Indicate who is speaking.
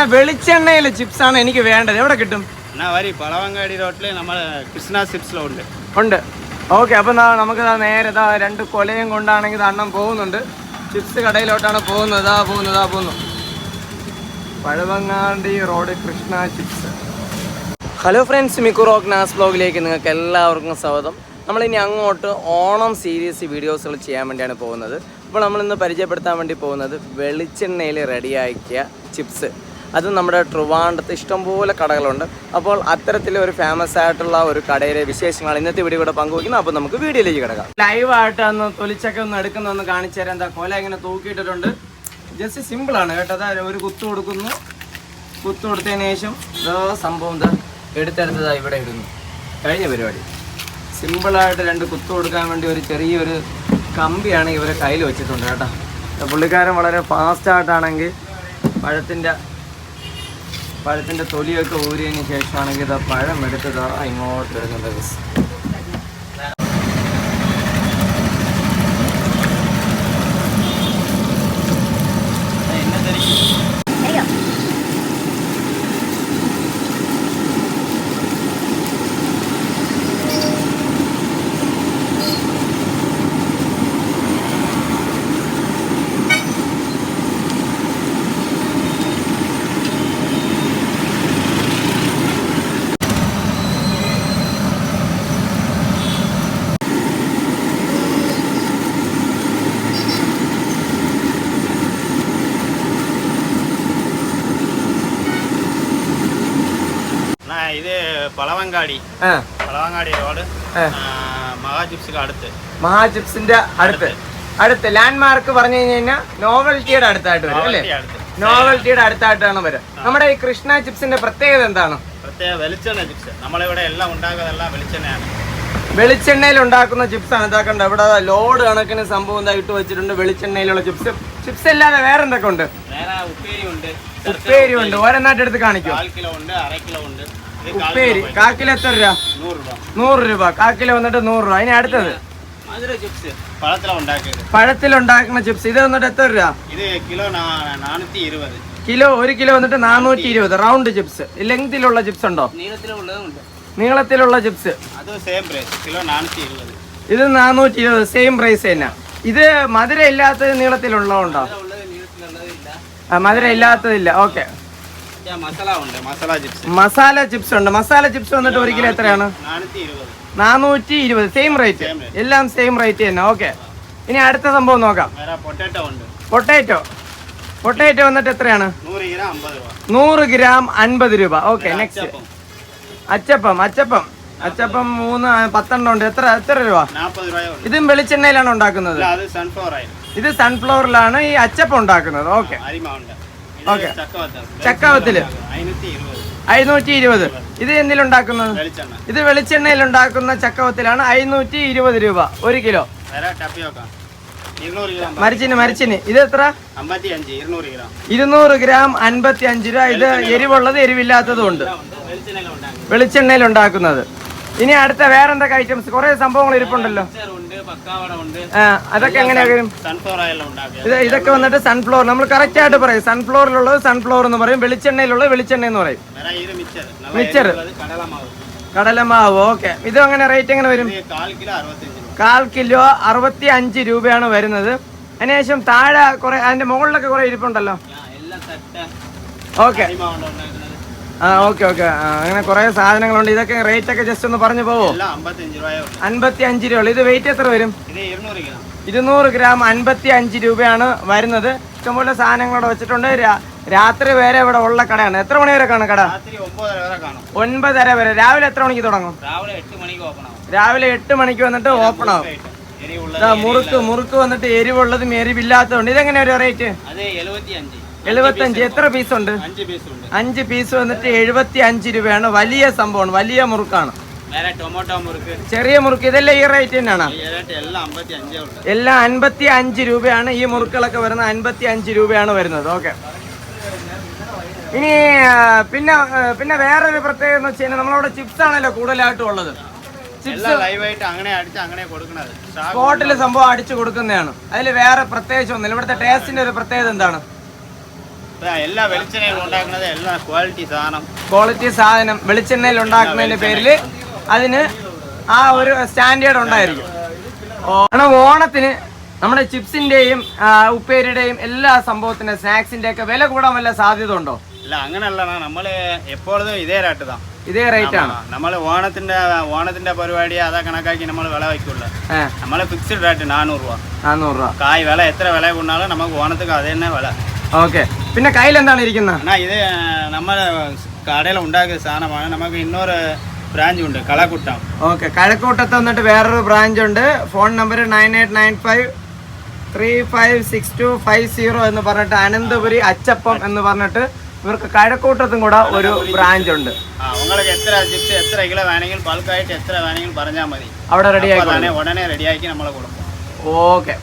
Speaker 1: നമ്മുടെ വെളിച്ചെണ്ണയിലെ ചിപ്സ് ആണ് എനിക്ക് വേണ്ടത്. എവിടെ കിട്ടും?
Speaker 2: എന്നാ വരി പളവങ്ങാടി റോട്ടിൽ നമ്മൾ കൃഷ്ണ
Speaker 1: ഉണ്ട്. ഓക്കെ അപ്പം നമുക്ക് നേരെ രണ്ട് കൊലയും കൊണ്ടാണെങ്കിൽ അണ്ണം പോകുന്നുണ്ട്. ചിപ്സ് കടയിലോട്ടാണ് പോകുന്നത്. ദാ പോകുന്നു ദാ പോകുന്നു. Pazhavangadi road Krishna chips. Hello friends Miku റോക്ക് നാസ് ബ്ലോഗിലേക്ക് നിങ്ങൾക്ക് എല്ലാവർക്കും സ്വാഗതം. നമ്മളിനി അങ്ങോട്ട് ഓണം സീരീസ് വീഡിയോസുകൾ ചെയ്യാൻ വേണ്ടിയാണ് പോകുന്നത്. അപ്പോൾ നമ്മളിന്ന് പരിചയപ്പെടുത്താൻ വേണ്ടി പോകുന്നത് വെളിച്ചെണ്ണയിൽ റെഡിയാക്കിയ ചിപ്സ്. അത് നമ്മുടെ ട്രിവാണ്ടത്ത് ഇഷ്ടംപോലെ കടകളുണ്ട്. അപ്പോൾ അത്തരത്തിൽ ഒരു ഫേമസ് ആയിട്ടുള്ള ഒരു കടയിലെ വിശേഷങ്ങൾ ഇന്നത്തെ വീഡിയോ കൂടെ പങ്കുവയ്ക്കുന്നു. അപ്പോൾ നമുക്ക് വീഡിയോയിലേക്ക് കിടക്കാം. ലൈവായിട്ട് ഒന്ന് തൊലിച്ചൊക്കെ ഒന്ന് എടുക്കുന്നൊന്ന് കാണിച്ചു തരാം. എന്താ കൊല ഇങ്ങനെ തൂക്കിയിട്ടിട്ടുണ്ട്. ജസ്റ്റ് സിമ്പിളാണ് കേട്ടോ. അതാ ഒരു കുത്തു കൊടുക്കുന്നു. കുത്തു കൊടുത്തതിന് ശേഷം ഇതോ സംഭവം എന്താ എടുത്തെടുത്തതാ ഇവിടെ ഇടുന്നു. കഴിഞ്ഞ പരിപാടി. സിമ്പിളായിട്ട് രണ്ട് കുത്തു കൊടുക്കാൻ വേണ്ടി ഒരു ചെറിയൊരു കമ്പിയാണ് ഇവരെ കയ്യിൽ വെച്ചിട്ടുണ്ട് കേട്ടോ. പുള്ളിക്കാരൻ വളരെ ഫാസ്റ്റായിട്ടാണെങ്കിൽ പഴത്തിന്റെ പഴത്തിന്റെ തൊലിയൊക്കെ ഊരിയതിന് ശേഷമാണെങ്കിൽ ഇതാ പഴം എടുത്തതാ ഇങ്ങോട്ട് ഇടുന്നുണ്ട് guys.
Speaker 2: இது பழவங்காடி. பழவங்காடி
Speaker 1: ആ
Speaker 2: പളവങ്ങാടി റോഡ്
Speaker 1: ആ.
Speaker 2: മഹാ ജിപ്സിക്ക് അടുത്ത്
Speaker 1: മഹാജിപ്സിന്റെ അടുത്ത് അടുത്ത് ലാൻഡ് മാർക്ക് പറഞ്ഞു കഴിഞ്ഞാൽ നോവൽറ്റിയുടെ അടുത്തായിട്ട് വരും അല്ലേ?
Speaker 2: നോവൽറ്റി
Speaker 1: നോവൽറ്റിയുടെ അടുത്തായിട്ടാണ് വരും. നമ്മുടെ ഈ കൃഷ്ണ ചിപ്സിന്റെ പ്രത്യേകത എന്താണ്?
Speaker 2: പ്രത്യേക വെളിച്ചെണ്ണ നമ്മളിവിടെ എല്ലാം ഉണ്ടാക്കുന്നതെല്ലാം വെളിച്ചെണ്ണയാണ്.
Speaker 1: വെളിച്ചെണ്ണയിൽ ഉണ്ടാക്കുന്ന ചിപ്സ് ആണ്. ഇതാക്കണ്ട ഇവിടെ ലോഡ് കണക്കിന് സംഭവം ഇതാ ഇട്ട് വെച്ചിട്ടുണ്ട് വെളിച്ചെണ്ണയിലുള്ള ചിപ്സ് ചിപ്സ് അല്ലാതെ വേറെ എന്തൊക്കെ ഉണ്ട്?
Speaker 2: ഉപ്പേരി ഉണ്ട്.
Speaker 1: ഉപ്പേരി ഉണ്ട്. ഓരോന്നായിട്ട് എടുത്ത് കാണിക്കും.
Speaker 2: കിലോ ഉണ്ട് അര കിലോ ഉണ്ട്.
Speaker 1: ഉപ്പേരി. കാക്കില എത്ര രൂപ?
Speaker 2: നൂറ് രൂപ.
Speaker 1: കാക്കില വന്നിട്ട് നൂറ് രൂപ. അതിന് അടുത്തത്? പഴത്തിലുണ്ടാക്കുന്ന ചിപ്സ് ഇത് വന്നിട്ട് എത്ര രൂപ?
Speaker 2: കിലോ
Speaker 1: ഒരു കിലോ വന്നിട്ട് നാനൂറ്റി ഇരുപത് റൗണ്ട് ചിപ്സ് ലെങ്തിലുള്ള ചിപ്സ് ഉണ്ടോ? നീളത്തിലുള്ള ചിപ്സ് ഇത് നാനൂറ്റി ഇരുപത് സെയിം പ്രൈസ് തന്നെ. ഇത് മധുര ഇല്ലാത്തത് നീളത്തിലുള്ളതുണ്ടോ മധുര ഇല്ലാത്തതില്ല ഓക്കെ
Speaker 2: മസാല ചിപ്സ്
Speaker 1: ഉണ്ട്. മസാല ചിപ്സ് വന്നിട്ട് ഒരു കിലോ എത്രയാണ്?
Speaker 2: നാനൂറ്റി ഇരുപത്
Speaker 1: സെയിം റേറ്റ് എല്ലാം സെയിം റേറ്റ് തന്നെ. ഓക്കെ ഇനി അടുത്ത സംഭവം നോക്കാം.
Speaker 2: പൊട്ടാറ്റോ
Speaker 1: പൊട്ടാറ്റോ വന്നിട്ട് എത്രയാണ്?
Speaker 2: നൂറ് ഗ്രാം
Speaker 1: അൻപത് രൂപ. Okay next
Speaker 2: achappam.
Speaker 1: അച്ചപ്പം അച്ചപ്പം. മൂന്ന് പത്തെണ്ണം ഉണ്ട്. എത്ര എത്ര രൂപ? ഇതും വെളിച്ചെണ്ണയിലാണ് ഉണ്ടാക്കുന്നത്. ഇത് സൺഫ്ലവറിലാണ് ഈ അച്ചപ്പം ഉണ്ടാക്കുന്നത്. ഓക്കെ
Speaker 2: അരിമ ചക്കവത്തിൽ. അഞ്ഞൂറ്റി ഇരുപത്.
Speaker 1: ഇത് എന്തിലുണ്ടാക്കുന്നത് ഇത് വെളിച്ചെണ്ണയിൽ ഉണ്ടാക്കുന്ന ചക്കവത്തിലാണ് അഞ്ഞൂറ്റി ഇരുപത് രൂപ. ഒരു കിലോ. മരിച്ചിന് മരിച്ചിന്. ഇത് എത്ര?
Speaker 2: ഇരുന്നൂറ് ഗ്രാം.
Speaker 1: അൻപത്തി അഞ്ച് രൂപ. ഇത് എരിവുള്ളത് എരിവില്ലാത്തതും ഉണ്ട്. വെളിച്ചെണ്ണയിൽ ഉണ്ടാക്കുന്നത്. ഇനി അടുത്ത വേറെ എന്തൊക്കെ ഐറ്റംസ് കുറെ സംഭവങ്ങൾ ഇരിപ്പുണ്ടല്ലോ. അതൊക്കെ എങ്ങനെയാ ഇത്? ഇതൊക്കെ വന്നിട്ട് സൺഫ്ലവർ നമ്മൾ കറക്റ്റ് ആയിട്ട് പറയും. സൺഫ്ലവറിലുള്ളത് സൺഫ്ലവർ എന്ന് പറയും. വെളിച്ചെണ്ണയിലുള്ളത് വെളിച്ചെണ്ണ എന്ന് പറയും
Speaker 2: മിച്ചർ. കടലമാവ്.
Speaker 1: ഓക്കെ ഇത് അങ്ങനെ റേറ്റ് എങ്ങനെ വരും?
Speaker 2: കാൽ കിലോ
Speaker 1: അറുപത്തി അഞ്ച് രൂപയാണ് വരുന്നത്. അതിനുശേഷം താഴെ കുറെ അതിന്റെ മുകളിലൊക്കെ കുറെ ഇരിപ്പുണ്ടല്ലോ. ഓക്കെ ആ ഓക്കെ ഓക്കെ. അങ്ങനെ കുറെ സാധനങ്ങളുണ്ട്. ഇതൊക്കെ റേറ്റ് ഒക്കെ ജസ്റ്റ് ഒന്ന് പറഞ്ഞു പോവോ? അൻപത്തി അഞ്ച് രൂപ ഇത് വെയിറ്റ് എത്ര വരും?
Speaker 2: ഇരുന്നൂറ് ഗ്രാം.
Speaker 1: അൻപത്തി അഞ്ച് രൂപയാണ് വരുന്നത്. ഇഷ്ടംപോലെ സാധനങ്ങളോടെ വെച്ചിട്ടുണ്ട്. രാത്രി വരെ ഇവിടെ ഉള്ള കടയാണ്. എത്ര മണി വരെ കാണും കട? ഒൻപതര വരെ. രാവിലെ എത്ര മണിക്ക് തുടങ്ങും?
Speaker 2: രാവിലെ എട്ട് മണിക്ക്
Speaker 1: വന്നിട്ട് ഓപ്പൺ ആവും. മുറുക്ക് മുറുക്ക് വന്നിട്ട് എരിവുള്ളതും എരിവില്ലാത്തതുണ്ട് ഇതെങ്ങനെയാ ഒരു റേറ്റ് എഴുപത്തഞ്ച്. എത്ര പീസ് ഉണ്ട്?
Speaker 2: അഞ്ച് പീസ്
Speaker 1: വന്നിട്ട് എഴുപത്തി അഞ്ച് രൂപയാണ്. വലിയ സംഭവമാണ്. വലിയ മുറുക്കാണ്. ചെറിയ മുറുക്ക്. ഇതെല്ലാം ഈ റേറ്റ് തന്നെയാണ്?
Speaker 2: എല്ലാം അമ്പത്തി അഞ്ചേ
Speaker 1: എല്ലാം അൻപത്തി അഞ്ച് രൂപയാണ് ഈ മുറുക്കുകളൊക്കെ വരുന്നത്. അൻപത്തി അഞ്ച് രൂപയാണ് വരുന്നത്. ഓക്കെ. ഇനി പിന്നെ പിന്നെ വേറൊരു പ്രത്യേകത എന്ന് വെച്ച് കഴിഞ്ഞാൽ നമ്മളവിടെ ചിപ്സ് ആണല്ലോ കൂടുതലായിട്ടും ഉള്ളത്. ചിപ്സ് സ്പോട്ടിൽ സംഭവം അടിച്ചു കൊടുക്കുന്നതാണ്. അതിൽ വേറെ പ്രത്യേകിച്ച് ഒന്നുമില്ല. ഇവിടുത്തെ ടേസ്റ്റിന്റെ ഒരു പ്രത്യേകത എന്താണ്?
Speaker 2: എല്ലാ ക്വാളിറ്റി സാധനം.
Speaker 1: ക്വാളിറ്റി സാധനം വെളിച്ചെണ്ണയിൽ ഉണ്ടാക്കുന്നതിന്റെ പേരിൽ അതിന് ആ ഒരു സ്റ്റാൻഡേർഡ് ഉണ്ടായിരിക്കും. ഓണം ഓണത്തിന് നമ്മുടെ ചിപ്സിന്റെയും ഉപ്പേരിയുടെയും എല്ലാ സംഭവത്തിനും സ്നാക്സിന്റെ ഒക്കെ വില കൂടാൻ വല്ല സാധ്യത ഉണ്ടോ?
Speaker 2: അല്ല അങ്ങനല്ല നമ്മൾ എപ്പോഴും ഇതേ റേറ്റ് തന്നെ
Speaker 1: ഇതേ റേറ്റ് ആണ്.
Speaker 2: നമ്മൾ ഓണത്തിന്റെ ഓണത്തിന്റെ പരിപാടി അതാ കണക്കാക്കി നമ്മൾ വില വയ്ക്കുള്ള. നമ്മളെ ഫിക്സ്ഡ് റേറ്റ് നാനൂറ് രൂപ.
Speaker 1: നാനൂറ് രൂപ.
Speaker 2: കായ് വില എത്ര വില കൊണ്ടാലും നമുക്ക് ഓണത്തിന് അത് തന്നെ വില.
Speaker 1: ഓക്കെ. പിന്നെ കയ്യിൽ എന്താണ് ഇരിക്കുന്നത്
Speaker 2: അണ്ണാ ഇത് നമ്മുടെ കടയിൽ ഉണ്ടാക്കിയ സാധനമാണ്. നമുക്ക് ഇന്നൊരു ബ്രാഞ്ച് ഉണ്ട് കളക്കൂട്ടം.
Speaker 1: ഓക്കെ കഴക്കൂട്ടത്ത് വന്നിട്ട് വേറൊരു ബ്രാഞ്ച് ഉണ്ട് phone number nine eight nine five three five six two five zero എന്ന് പറഞ്ഞിട്ട് അനന്തപുരി അച്ചപ്പം എന്ന് പറഞ്ഞിട്ട് ഇവർക്ക് കഴക്കൂട്ടത്തും കൂടെ ഒരു ബ്രാഞ്ച് ഉണ്ട്
Speaker 2: നിങ്ങൾക്ക് എത്ര ചിപ്സ് എത്ര കിലോ വേണമെങ്കിലും ബൾക്കായിട്ട് എത്ര വേണമെങ്കിലും പറഞ്ഞാൽ മതി.
Speaker 1: അവിടെ റെഡി
Speaker 2: ആയി ഉടനെ റെഡി ആക്കി നമ്മളെ കൊടുക്കും.
Speaker 1: ഓക്കെ.